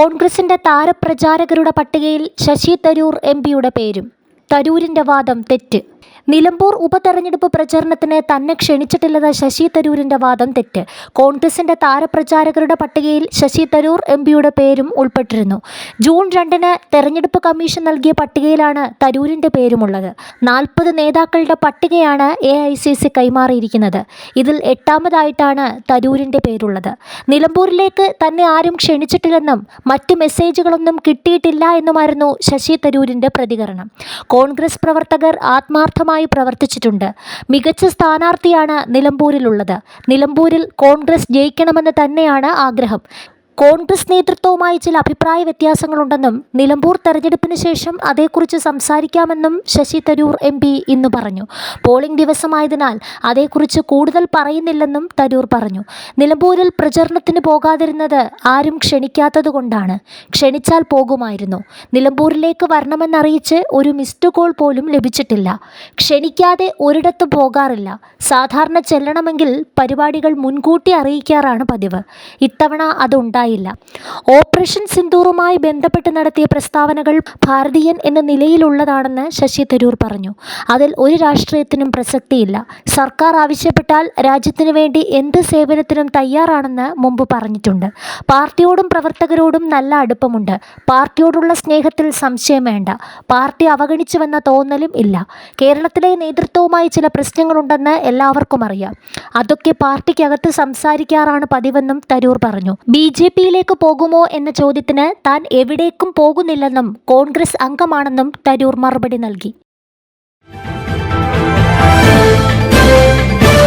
കോൺഗ്രസിന്റെ താരപ്രചാരകരുടെ പട്ടികയിൽ ശശി തരൂർ എം പിയുടെ പേരും. തരൂരിന്റെ വാദം തെറ്റ്. നിലമ്പൂർ ഉപതെരഞ്ഞെടുപ്പ് പ്രചരണത്തിന് തന്നെ ക്ഷണിച്ചിട്ടില്ലെന്ന ശശി തരൂരിന്റെ വാദം തെറ്റ്. കോൺഗ്രസിന്റെ താരപ്രചാരകരുടെ പട്ടികയിൽ ശശി തരൂർ എം പിയുടെ പേരും ഉൾപ്പെട്ടിരുന്നു. ജൂൺ രണ്ടിന് തെരഞ്ഞെടുപ്പ് കമ്മീഷൻ നൽകിയ പട്ടികയിലാണ് തരൂരിന്റെ പേരുമുള്ളത്. നാൽപ്പത് നേതാക്കളുടെ പട്ടികയാണ് എ ഐ സി സി കൈമാറിയിരിക്കുന്നത്. ഇതിൽ എട്ടാമതായിട്ടാണ് തരൂരിന്റെ പേരുള്ളത്. നിലമ്പൂരിലേക്ക് തന്നെ ആരും ക്ഷണിച്ചിട്ടില്ലെന്നും മറ്റ് മെസ്സേജുകളൊന്നും കിട്ടിയിട്ടില്ല എന്നുമായിരുന്നു ശശി തരൂരിന്റെ പ്രതികരണം. കോൺഗ്രസ് പ്രവർത്തകർ ആത്മാർത്ഥമായി പ്രവർത്തിച്ചിട്ടുണ്ട്. മികച്ച സ്ഥാനാർത്ഥിയാണ് നിലമ്പൂരിലുള്ളത്. നിലമ്പൂരിൽ കോൺഗ്രസ് ജയിക്കണമെന്ന് തന്നെയാണ് ആഗ്രഹം. കോൺഗ്രസ് നേതൃത്വവുമായി ചില അഭിപ്രായ വ്യത്യാസങ്ങളുണ്ടെന്നും നിലമ്പൂർ തെരഞ്ഞെടുപ്പിന് ശേഷം അതേക്കുറിച്ച് സംസാരിക്കാമെന്നും ശശി തരൂർ എം പി ഇന്ന് പറഞ്ഞു. പോളിംഗ് ദിവസമായതിനാൽ അതേക്കുറിച്ച് കൂടുതൽ പറയുന്നില്ലെന്നും തരൂർ പറഞ്ഞു. നിലമ്പൂരിൽ പ്രചരണത്തിന് പോകാതിരുന്നത് ആരും ക്ഷണിക്കാത്തതുകൊണ്ടാണ്. ക്ഷണിച്ചാൽ പോകുമായിരുന്നു. നിലമ്പൂരിലേക്ക് വരണമെന്നറിയിച്ച് ഒരു മിസ്ഡ് കോൾ പോലും ലഭിച്ചിട്ടില്ല. ക്ഷണിക്കാതെ ഒരിടത്ത് പോകാറില്ല. സാധാരണ ചെല്ലണമെങ്കിൽ പരിപാടികൾ മുൻകൂട്ടി അറിയിക്കാറാണ് പതിവ്. ഇത്തവണ അതുണ്ടായില്ല ഓപ്പറേഷൻ സിന്ദൂറുമായി ബന്ധപ്പെട്ട് നടത്തിയ പ്രസ്താവനകൾ ഭാരതീയൻ എന്ന നിലയിലുള്ളതാണെന്ന് ശശി തരൂർ പറഞ്ഞു. അതിൽ ഒരു രാഷ്ട്രീയത്തിനും പ്രസക്തിയില്ല. സർക്കാർ ആവശ്യപ്പെട്ടാൽ രാജ്യത്തിനു വേണ്ടി എന്ത് സേവനത്തിനും തയ്യാറാണെന്ന് മുമ്പ് പറഞ്ഞിട്ടുണ്ട്. പാർട്ടിയോടും പ്രവർത്തകരോടും നല്ല അടുപ്പമുണ്ട്. പാർട്ടിയോടുള്ള സ്നേഹത്തിൽ സംശയം വേണ്ട. പാർട്ടി അവഗണിച്ചുവെന്ന തോന്നലും ഇല്ല. കേരളത്തിലെ നേതൃത്വവുമായി ചില പ്രശ്നങ്ങളുണ്ടെന്ന് എല്ലാവർക്കും അറിയാം. അതൊക്കെ പാർട്ടിക്കകത്ത് സംസാരിക്കാറാണ് പതിവെന്നും തരൂർ പറഞ്ഞു. ബി ജെ പിയിലേക്ക് പോകുമോ എന്ന ചോദ്യത്തിന് താൻ എവിടേക്കും പോകുന്നില്ലെന്നും കോൺഗ്രസ് അംഗമാണെന്നും തരൂർ മറുപടി നൽകി.